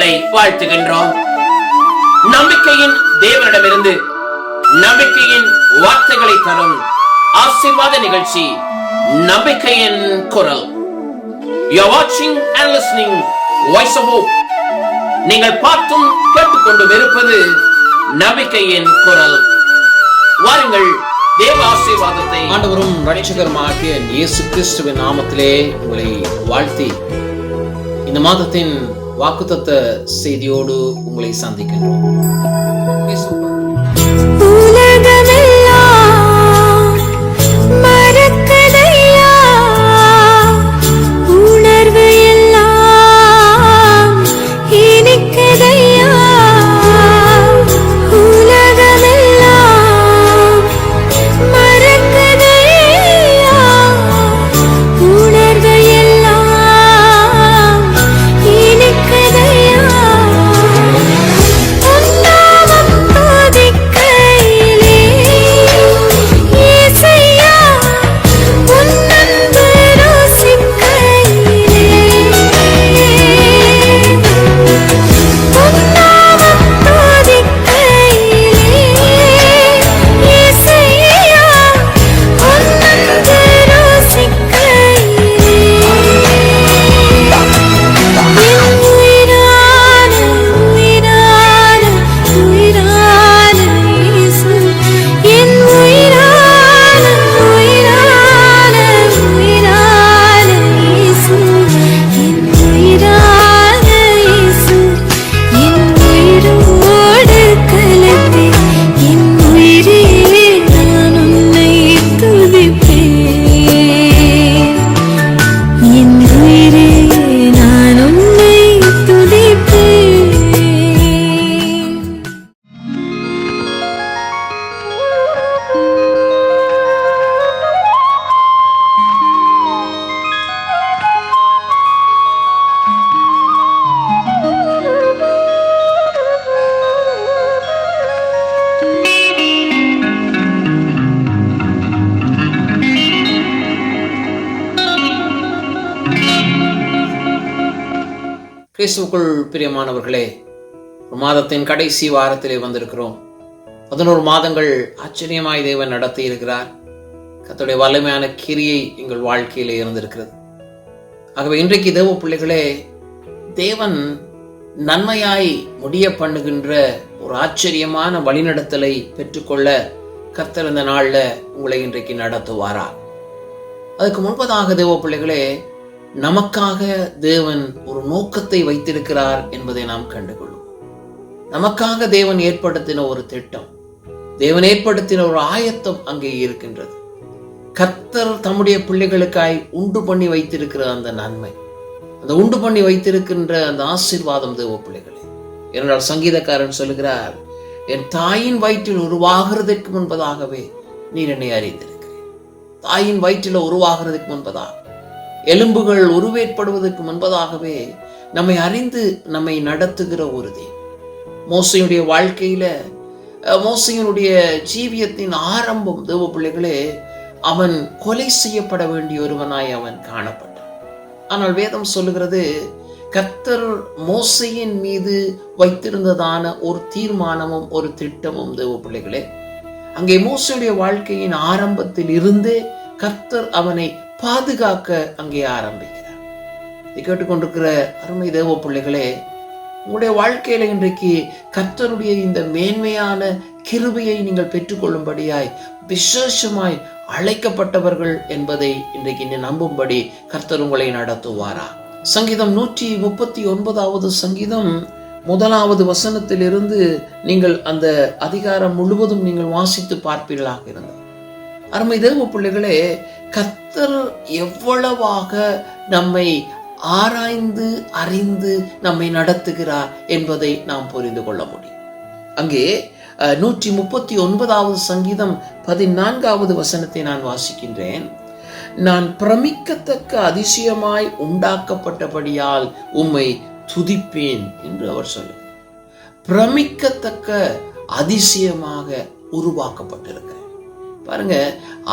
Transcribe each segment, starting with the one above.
உங்களை வாழ்த்துகின்றோம். நம்பிக்கையின் தேவனிடமிருந்து நம்பிக்கையின் வார்த்தைகளை தரும் ஆசிர்வாத நிகழ்ச்சி நம்பிக்கையின் குரல். You're watching and listening Voice of Hope. நீங்கள் பார்த்தும் கேட்டுக்கொண்டும் இருப்பது நம்பிக்கையின் குரல். வாருங்கள் தேவ ஆசீர்வாதத்தை ஆண்டவரும் ரட்சகருமாகிய இயேசு கிறிஸ்துவின் நாமத்திலே உங்களை வாழ்த்தி இந்த மாதத்தின் வாக்குத்தத்த செய்தியோடு உங்களை சந்திக்கின்றோம். இயேசுக்குள் பிரியமானவர்களே மாதத்தின் கடைசி வாரத்திலே வந்திருக்கிறோம். பதினோரு மாதங்கள் ஆச்சரியமாய் தேவன் நடத்தி இருக்கிறார் கத்துடைய வல்லமையான கிரியை எங்கள் வாழ்க்கையிலே இருந்திருக்கிறது. ஆகவே இன்றைக்கு தேவ பிள்ளைகளே தேவன் நன்மையாய் முடிய பண்ணுகின்ற ஒரு ஆச்சரியமான வழிநடத்தலை பெற்றுக்கொள்ள கர்த்தர் இந்த நாள்ல உங்களை இன்றைக்கு நடத்துவாரா? அதுக்கு முன்பதாக தேவ பிள்ளைகளே நமக்காக தேவன் ஒரு நோக்கத்தை வைத்திருக்கிறார் என்பதை நாம் கண்டுகொள்ளும். நமக்காக தேவன் ஏற்படுத்தின ஒரு திட்டம் தேவன் ஏற்படுத்தின ஒரு ஆயத்தம் அங்கே இருக்கின்றது. கர்த்தர் தம்முடைய பிள்ளைகளுக்காய் உண்டு பண்ணி வைத்திருக்கிற அந்த நன்மை அந்த உண்டு பண்ணி வைத்திருக்கின்ற அந்த ஆசீர்வாதம் தேவ பிள்ளைகளே. ஏனென்றால் சங்கீதக்காரன் சொல்லுகிறார் என் தாயின் வயிற்றில் உருவாகிறதற்கு முன்பதாகவே நீர் என்னை அறிந்திருக்கிறேன் தாயின் வயிற்றில் உருவாகிறதுக்கு முன்பதாக எலும்புகள் உருவேற்படுவதற்கு முன்பதாகவே நம்மை அறிந்து நம்மை நடத்துகிற ஒரு தேவன். மோசையுடைய வாழ்க்கையில மோசையனுடைய மோசையினுடைய ஜீவியத்தின் ஆரம்பம் தேவ பிள்ளைகளே அவன் கொலை செய்யப்பட வேண்டிய ஒருவனாய் அவன் காணப்பட்டான். ஆனால் வேதம் சொல்லுகிறது கர்த்தர் மோசையின் மீது வைத்திருந்ததான ஒரு தீர்மானமும் ஒரு திட்டமும் தேவ பிள்ளைகளே அங்கே மோசையுடைய வாழ்க்கையின் ஆரம்பத்தில் இருந்தே கர்த்தர் அவனை பாதுகாக்க அங்கே ஆரம்பிக்கிறார். இதை கேட்டுக்கொண்டிருக்கிற அருமை தேவ பிள்ளைகளே உங்களுடைய வாழ்க்கையில இன்றைக்கு கர்த்தருடைய இந்த மேன்மையான கிருபையை நீங்கள் பெற்றுக்கொள்ளும்படியாய் விசேஷமாய் அழைக்கப்பட்டவர்கள் என்பதை இன்றைக்கு நீ நம்பும்படி கர்த்தர் உங்களை நடத்துவாரா? சங்கீதம் நூற்றி முப்பத்தி ஒன்பதாவது சங்கீதம் முதலாவது வசனத்திலிருந்து நீங்கள் அந்த அதிகாரம் முழுவதும் நீங்கள் வாசித்து பார்ப்பீர்களாக இருந்தது. அருமை தேவ பிள்ளைகளே கத்தர் எவ்வளவாக நம்மை ஆராய்ந்து அறிந்து நம்மை நடத்துகிறார் என்பதை நாம் புரிந்து கொள்ள முடியும். அங்கே நூற்றி முப்பத்தி ஒன்பதாவது சங்கீதம் பதினான்காவது வசனத்தை நான் வாசிக்கின்றேன். நான் பிரமிக்கத்தக்க அதிசயமாய் உண்டாக்கப்பட்டபடியால் உம்மை துதிப்பேன் என்று அவர் சொல்லுகிறார். பிரமிக்கத்தக்க அதிசயமாக உருவாக்கப்பட்டிருக்கிறேன் பாருங்க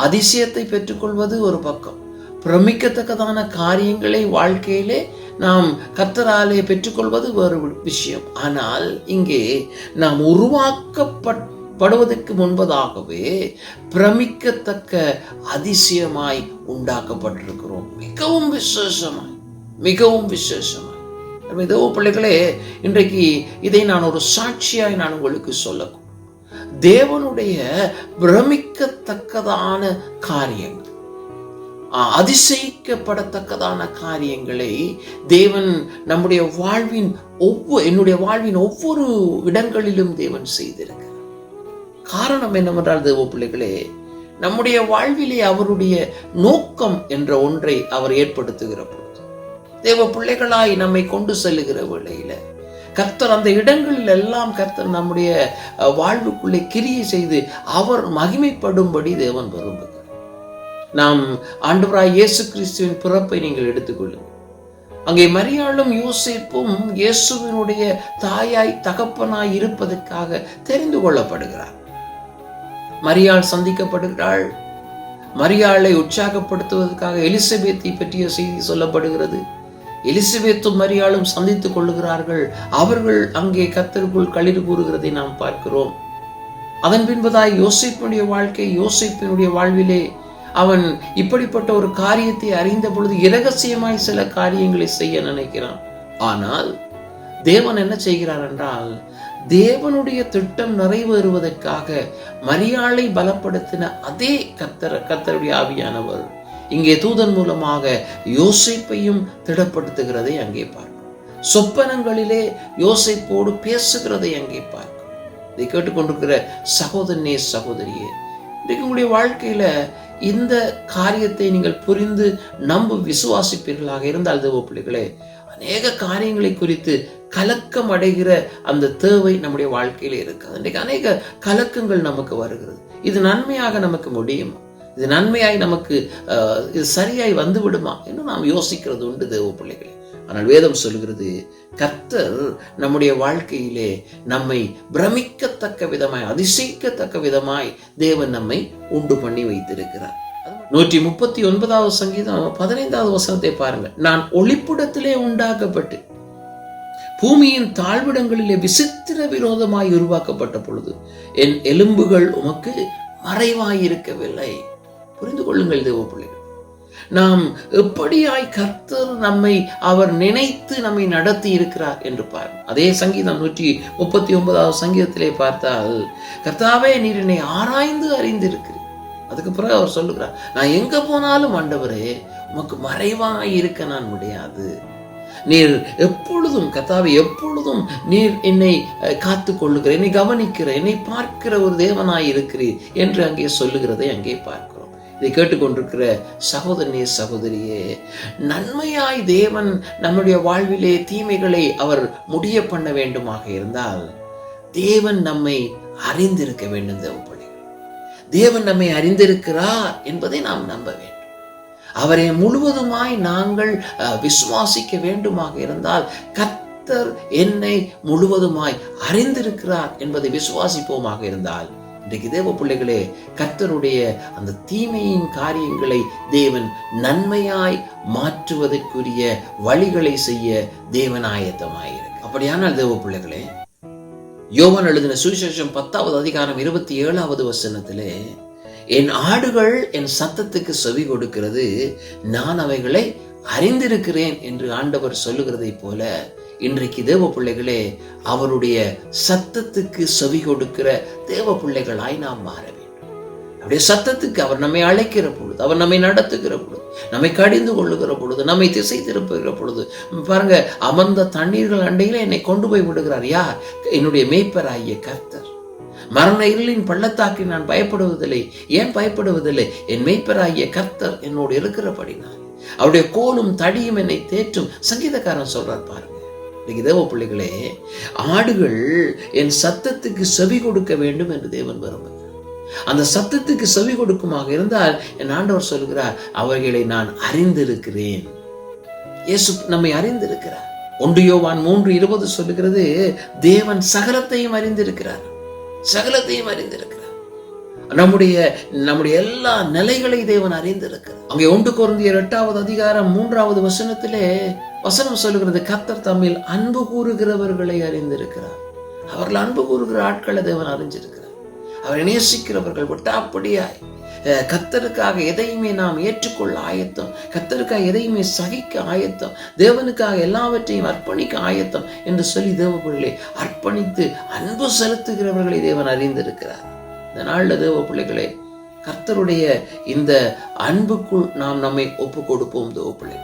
அதிசயத்தை பெற்றுக்கொள்வது ஒரு பக்கம். பிரமிக்கத்தக்கதான காரியங்களை வாழ்க்கையிலே நாம் கர்த்தராலே பெற்றுக்கொள்வது ஒரு விஷயம். ஆனால் இங்கே நாம் உருவாக்கப்படுவதற்கு முன்பதாகவே பிரமிக்கத்தக்க அதிசயமாய் உண்டாக்கப்பட்டிருக்கிறோம். மிகவும் விசேஷமாய் மிகவும் விசேஷமாய். இதோ பிள்ளைகளே இன்றைக்கு இதை நான் ஒரு சாட்சியாய் நான் உங்களுக்கு சொல்ல தேவனுடைய பிரமிக்கத்தக்கதான காரியங்கள் அதிசயிக்கப்படத்தக்கதான காரியங்களை தேவன் நம்முடைய வாழ்வின் ஒவ்வொரு என்னுடைய வாழ்வின் ஒவ்வொரு இடங்களிலும் தேவன் செய்திருக்கிறார். காரணம் என்னவென்றால் தேவ பிள்ளைகளே நம்முடைய வாழ்விலே அவருடைய நோக்கம் என்ற ஒன்றை அவர் ஏற்படுத்துகிற பொழுது தேவ பிள்ளைகளாய் நம்மை கொண்டு செல்லுகிற வேளையில கர்த்தர் அந்த இடங்களில் எல்லாம் கர்த்தர் நம்முடைய வாழ்வுக்குள்ளே கிரியை செய்து அவர் மகிமைப்படும்படி தேவன் விரும்புகிறார். நாம் ஆண்டவராய் இயேசு கிறிஸ்துவின் பிறப்பை நீங்கள் எடுத்துக்கொள்ளுங்கள். அங்கே மரியாளும் யோசிப்பும் இயேசுவினுடைய தாயாய் தகப்பனாய் இருப்பதற்காக தெரிந்து கொள்ளப்படுகிறார். மரியாள் சந்திக்கப்படுகிறாள். மரியாளை உற்சாகப்படுத்துவதற்காக எலிசபெத்தை பற்றிய செய்தி சொல்லப்படுகிறது. எலிசபெத்தும் மரியாளும் சந்தித்துக் கொள்ளுகிறார்கள். அவர்கள் அங்கே கத்தருக்குள் களிறு கூறுகிறதை நாம் பார்க்கிறோம். அதன் பின்பதாய் யோசிப்பினுடைய வாழ்க்கை யோசிப்பினுடைய வாழ்விலே அவன் இப்படிப்பட்ட ஒரு காரியத்தை அறிந்த பொழுது இரகசியமாய் சில காரியங்களை செய்ய நினைக்கிறான். ஆனால் தேவன் என்ன செய்கிறார் என்றால் தேவனுடைய திட்டம் நிறைவேறுவதற்காக மரியாளை பலப்படுத்தின அதே கத்தர் கத்தருடைய ஆவியானவர் இங்கே தூதன் மூலமாக யோசிப்பையும் திடப்படுத்துகிறதை அங்கே பார்க்கும். சொப்பனங்களிலே யோசிப்போடு பேசுகிறதை அங்கே பார்க்கும். இதை கேட்டுக்கொண்டிருக்கிற சகோதரனே சகோதரியே இன்றைக்கு உங்களுடைய வாழ்க்கையில இந்த காரியத்தை நீங்கள் புரிந்து நம்ப விசுவாசிப்பீர்களாக இருந்தால் தேவ பிள்ளைகளே அநேக காரியங்களை குறித்து கலக்கம் அடைகிற அந்த தேவை நம்முடைய வாழ்க்கையில இருக்குது இன்றைக்கு அநேக கலக்கங்கள் நமக்கு வருகிறது. இது நன்மையாக நமக்கு முடியுமா? இது நன்மையாய் நமக்கு இது சரியாய் வந்து விடுமா என்று நாம் யோசிக்கிறது உண்டு தேவ பிள்ளைகளே. ஆனால் வேதம் சொல்கிறது கர்த்தர் நம்முடைய வாழ்க்கையிலே நம்மை பிரமிக்கத்தக்க விதமாய் அதிசயிக்கத்தக்க விதமாய் தேவன் நம்மை உண்டு பண்ணி வைத்திருக்கிறார். நூற்றி முப்பத்தி ஒன்பதாவது சங்கீதம் பதினைந்தாவது வசனத்தை பாருங்கள். நான் ஒளிப்புடத்திலே உண்டாக்கப்பட்டு பூமியின் தாழ்விடங்களிலே விசித்திர விரோதமாய் உருவாக்கப்பட்ட பொழுது என் எலும்புகள் உமக்கு மறைவாயிருக்கவில்லை. புரிந்து கொள்ளுங்கள் தேவ பிள்ளைகள். நாம் எப்படியாய் கர்த்தர் நம்மை அவர் நினைத்து நம்மை நடத்தி இருக்கிறார் என்று பார். அதே சங்கீதம் நூற்றி முப்பத்தி ஒன்பதாவது சங்கீதத்திலே பார்த்தால் கர்த்தாவே நீர் என்னை ஆராய்ந்து அறிந்திருக்கிறீர். அதுக்கு பிறகு அவர் சொல்லுகிறார் நான் எங்க போனாலும் ஆண்டவரே உமக்கு மறைவாய் இருக்க நான் முடியாது. நீர் எப்பொழுதும் கத்தாவை எப்பொழுதும் நீர் என்னை அஹ், காத்துக் கொள்ளுகிற என்னை கவனிக்கிற என்னை பார்க்கிற ஒரு தேவனாய் இருக்கிறீர் என்று அங்கே சொல்லுகிறதை அங்கே பார்க்கிறோம். இதை கேட்டுக்கொண்டிருக்கிற சகோதரனே சகோதரியே நன்மையாய் தேவன் நம்முடைய வாழ்விலே தீமைகளை அவர் முடிய பண்ண வேண்டுமாக இருந்தால் தேவன் நம்மை அறிந்திருக்க வேண்டும் தேவப்பள்ளி தேவன் நம்மை அறிந்திருக்கிறார் என்பதை நாம் நம்ப வேண்டும். அவரை முழுவதுமாய் நாங்கள் அஹ், விசுவாசிக்க வேண்டுமாக இருந்தால் கத்தர் என்னை முழுவதுமாய் அறிந்திருக்கிறார் என்பதை விசுவாசிப்போமாக இருந்தால் இன்றைக்கு தேவ பிள்ளைகளே கர்த்தருடைய அந்த தீமையின் காரியங்களை தேவன் நன்மையாய் மாற்றுவதற்குரிய வழிகளை செய்ய தேவன் ஆயத்தமாயிருக்கு அப்படியானால் தேவ பிள்ளைகளே யோவன் எழுதின சுவிசேஷம் பத்தாவது அதிகாரம் இருபத்தி ஏழாவது வசனத்திலே என் ஆடுகள் என் சத்தத்துக்கு செவி கொடுக்கிறது நான் அவைகளை அறிந்திருக்கிறேன் என்று ஆண்டவர் சொல்லுகிறதை போல இன்றைக்கு தேவ பிள்ளைகளே அவருடைய சத்தத்துக்கு செவி கொடுக்கிற தேவ பிள்ளைகளாய் நாம் மாற வேண்டும். அவருடைய சத்தத்துக்கு அவர் நம்மை அழைக்கிற பொழுது அவர் நம்மை நடத்துகிற பொழுது நம்மை கடிந்து கொள்ளுகிற பொழுது நம்மை திசை திருப்புகிற பொழுது பாருங்க அமர்ந்த தண்ணீர்கள் அண்டையில என்னை கொண்டு போய் விடுகிறார். யார்? என்னுடைய மேய்ப்பராகிய கர்த்தர். மரண இருளின் பள்ளத்தாக்கி நான் பயப்படுவதில்லை ஏன் பயப்படுவதில்லை? என் மேய்ப்பராகிய கர்த்தர் என்னோடு இருக்கிறபடினால். அவருடைய கோலும் தடியும் என்னை தேற்றும். சங்கீதக்காரன் சொல்றார் பாருங்க இன்னைக்கு தேவ பிள்ளைகளே ஆடுகள் என் சத்தத்துக்கு செவி கொடுக்க வேண்டும் என்று தேவன் விரும்புகிறார். அந்த சத்தத்துக்கு செவி கொடுக்குமாக இருந்தால் என் ஆண்டவர் சொல்கிறார் அவர்களை நான் அறிந்திருக்கிறேன். இயேசு நம்மை அறிந்திருக்கிறார். ஒன்று யோவான் மூன்று இருபது சொல்லுகிறது தேவன் சகலத்தையும் அறிந்திருக்கிறார். சகலத்தையும் அறிந்திருக்கிறார். நம்முடைய நம்முடைய எல்லா நிலைகளை தேவன் அறிந்திருக்கிறார். அங்கே ஒன்று குருந்தியர் எட்டாவது அதிகாரம் மூன்றாவது வசனத்திலே வசனம் சொல்லுகிறது கத்தர் தம்மில் அன்பு கூறுகிறவர்களை அறிந்திருக்கிறார். அவர்கள் அன்பு கூறுகிற ஆட்களை தேவன் அறிஞ்சிருக்கிறார். அவரை நேசிக்கிறவர்கள் விட்டாப்படியாய் அஹ், கர்த்தருக்காக எதையுமே நாம் ஏற்றுக்கொள்ள ஆயத்தம் கத்தருக்காக எதையுமே சகிக்க ஆயத்தம் தேவனுக்காக எல்லாவற்றையும் அர்ப்பணிக்க ஆயத்தம் என்று சொல்லி தேவ அர்ப்பணித்து அன்பு செலுத்துகிறவர்களை தேவன் அறிந்திருக்கிறார். இந்த நாளில் தேவ பிள்ளைகளே கர்த்தருடைய இந்த அன்புக்குள் நாம் நம்மை ஒப்பு கொடுப்போம் தேவ பிள்ளை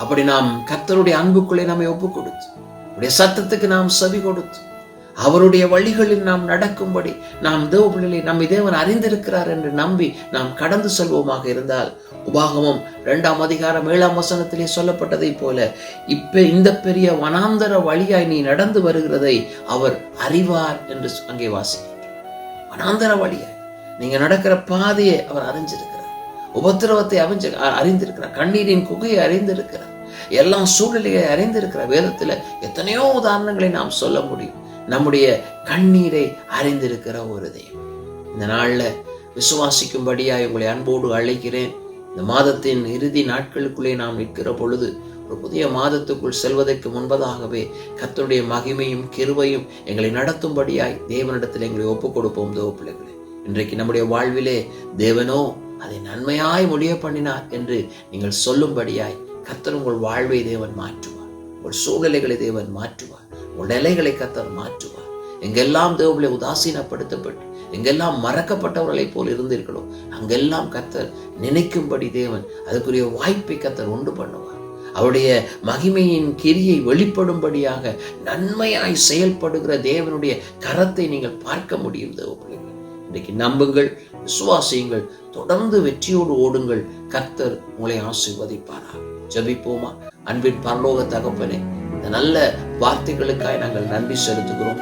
அப்படி நாம் கர்த்தருடைய அன்புக்குள்ளே நம்மை ஒப்பு கொடுத்து அவருடைய சத்தத்துக்கு நாம் செவி கொடுத்து அவருடைய வழிகளில் நாம் நடக்கும்படி நாம் தேவ பிள்ளைகளை நம்மை தேவன் அறிந்திருக்கிறார் என்று நம்பி நாம் கடந்து செல்வோமாக இருந்தால் உபாகமம் இரண்டாம் அதிகாரம் ஏழாம் வசனத்திலே சொல்லப்பட்டதைப் போல இப்ப இந்த பெரிய வனாந்தர வழியாய் நீ நடந்து வருகிறதை அவர் அறிவார் என்று அங்கே வாசி வனாந்தர வழியாய் நீங்க நடக்கிற பாதையை அவர் அறிஞ்சிருக்கிறார் உபத்திரவத்தை அறிஞ்சு அறிந்திருக்கிறார். கண்ணீரின் குகையை அறிந்திருக்கிறார். எல்லா சூழ்நிலையை அறிந்திருக்கிற வேதத்துல எத்தனையோ உதாரணங்களை நாம் சொல்ல முடியும். நம்முடைய கண்ணீரை அறிந்திருக்கிற ஒரு தெய்வம். இந்த நாள்ல விசுவாசிக்கும்படியாய் உங்களை அன்போடு அழைக்கிறேன். இந்த மாதத்தின் இறுதி நாட்களுக்குள்ளே நாம் நிற்கிற பொழுது ஒரு புதிய மாதத்துக்குள் செல்வதற்கு முன்பதாகவே கர்த்தருடைய மகிமையும் கிருவையும் எங்களை நடத்தும்படியாய் தேவனிடத்தில் எங்களை ஒப்புக் கொடுப்போம் தேவ பிள்ளைகளே. இன்றைக்கு நம்முடைய வாழ்விலே தேவனோ அதை நன்மையாய் முடிய பண்ணினார் என்று நீங்கள் சொல்லும்படியாய் கத்தர் உங்கள் வாழ்வை தேவன் மாற்றுவார். உங்கள் சூழ்நிலைகளை தேவன் மாற்றுவார். உங்கள் நிலைகளை கத்தர் மாற்றுவார். எங்கெல்லாம் தேவங்களை உதாசீனப்படுத்தப்பட்டு எங்கெல்லாம் மறக்கப்பட்டவர்களைப் போல் இருந்தீர்களோ அங்கெல்லாம் கத்தர் நினைக்கும்படி தேவன் அதுக்குரிய வாய்ப்பை கத்தர் உண்டு பண்ணுவார். அவருடைய மகிமையின் கிரியை வெளிப்படும்படியாக நன்மையாய் செயல்படுகிற தேவனுடைய கரத்தை நீங்கள் பார்க்க முடியும் தேவ இன்றைக்கு நம்புங்கள் விசுவாசியுங்கள் தொடர்ந்து வெற்றியோடு ஓடுங்கள். கர்த்தர் உங்களை ஆசிர்வதிப்பாரா ஜபிப்போமா? அன்பின் பரலோக தகப்பனே இந்த நல்ல வார்த்தைகளுக்காய் நாங்கள் நன்றி செலுத்துகிறோம்.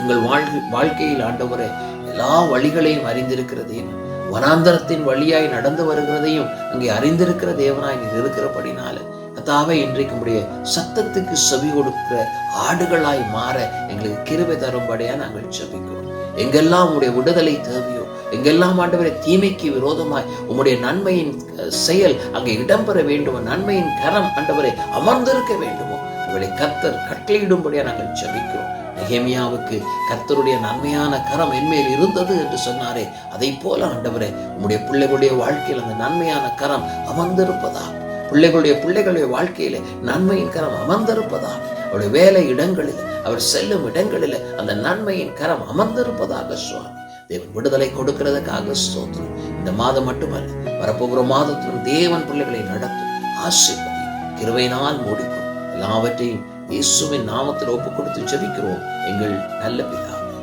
எங்கள் வாழ்க்கை வாழ்க்கையில் ஆண்டவரே எல்லா வழிகளையும் அறிந்திருக்கிறதையும் வனாந்தரத்தின் வழியாய் நடந்து வருகிறதையும் அங்கே அறிந்திருக்கிற தேவனாய் நீர் இருக்கிறபடினால கத்தாவே இன்றைக்கு உடைய சத்தத்துக்கு செவி கொடுக்கிற ஆடுகளாய் மாற எங்களுக்கு கிருபை தரும்படியா நாங்கள் செபிக்கிறோம் எங்கெல்லாம் உடைய விடுதலை தேவையோ எங்கெல்லாம் ஆண்டவரை தீமைக்கு விரோதமாய் உம்முடைய நன்மையின் செயல் அங்கே இடம்பெற வேண்டுமோ நன்மையின் கரம் ஆண்டவரை அமர்ந்திருக்க வேண்டுமோ இவளை கத்தர் கட்டளையிடும்படியா நாங்கள் ஜபிக்கிறோம். நெகேமியாவுக்கு கர்த்தருடைய நன்மையான கரம் என்மேல் இருந்தது என்று சொன்னாரே அதை போல ஆண்டவரே உம்முடைய பிள்ளைகளுடைய வாழ்க்கையில் அந்த நன்மையான கரம் அமர்ந்திருப்பதா? பிள்ளைகளுடைய பிள்ளைகளுடைய வாழ்க்கையில நன்மையின் கரம் அமர்ந்திருப்பதா? அவருடைய வேலை இடங்களில் அவர் செல்லும் இடங்களில் அந்த நன்மையின் கரம் அமர்ந்திருப்பதாக சுவாமி தேவன் விடுதலை கொடுக்கிறதுக்காக ஸ்தோத்திரம். இந்த மாதம் மட்டுமல்ல வரப்போகிற மாதத்திலும் தேவன் பிள்ளைகளை நடத்தும் ஆசிர்வதி கிருவையினால் முடிக்கும் எல்லாவற்றையும் இயேசுவின் நாமத்தில் ஒப்பு கொடுத்து ஜெபிக்கிறோம். எங்கள் நல்ல பிதாவே.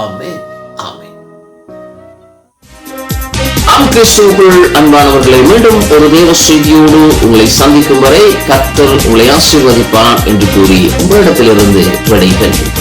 ஆமே ஆமே கிறிஸ்துவுக்குள் அன்பானவர்களை மீண்டும் ஒரு தேவ செய்தியோடு உங்களை சந்திக்கும் வரை கர்த்தர் உங்களை ஆசீர்வதிப்பான் என்று கூறி உங்களிடத்திலிருந்து விடைபெறுகிறேன்.